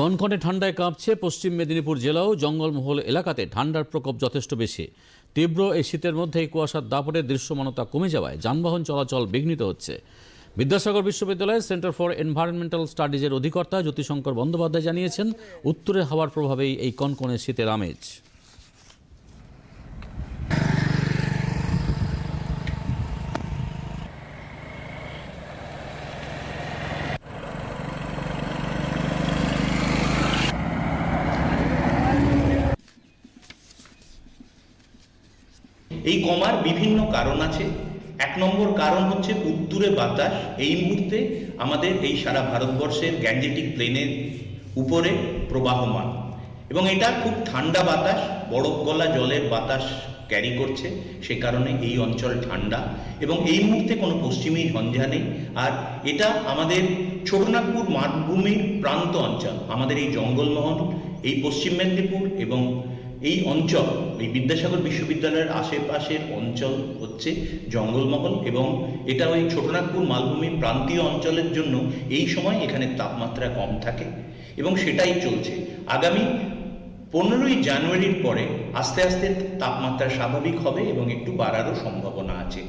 কনকনে ঠান্ডায় কাঁপছে পশ্চিম মেদিনীপুর জেলাও, জঙ্গলমহল এলাকাতে ঠান্ডার প্রকোপ যথেষ্ট বেশি। তীব্র এই শীতের মধ্যে এই কুয়াশার দাপটে দৃশ্যমানতা কমে যাওয়ায় যানবাহন চলাচল বিঘ্নিত হচ্ছে। বিদ্যাসাগর বিশ্ববিদ্যালয়ের সেন্টার ফর এনভায়রনমেন্টাল স্টাডিজের অধিকর্তা জ্যোতিশঙ্কর বন্দ্যোপাধ্যায় জানিয়েছেন, উত্তরে হাওয়ার প্রভাবেই এই কনকনে শীতের আমেজ। এই কমার বিভিন্ন কারণ আছে। এক নম্বর কারণ হচ্ছে উত্তুরে বাতাস। এই মুহূর্তে আমাদের এই সারা ভারতবর্ষের গ্যাঞ্জেটিক প্লেনের উপরে প্রবাহমান। এবং এটা খুব ঠান্ডা বাতাস, বরফ গলা জলের বাতাস ক্যারি করছে। সে কারণে এই অঞ্চল ঠান্ডা। এবং এই মুহূর্তে কোনো পশ্চিমী ঝঞ্ঝা নেই। আর এটা আমাদের ছোটনাগপুর মাঠভূমির প্রান্ত অঞ্চল। আমাদের এই জঙ্গলমহল, এই পশ্চিম মেদিনীপুর এবং এই অঞ্চল, এই বিদ্যাসাগর বিশ্ববিদ্যালয়ের আশেপাশের অঞ্চল হচ্ছে জঙ্গলমহল এবং এটা ওই ছোটনাগপুর মালভূমির প্রান্তীয় অঞ্চলের জন্য এই সময় এখানে তাপমাত্রা কম থাকে এবং সেটাই চলছে। আগামী পনেরোই জানুয়ারির পরে আস্তে আস্তে তাপমাত্রা স্বাভাবিক হবে এবং একটু বাড়ারও সম্ভাবনা আছে।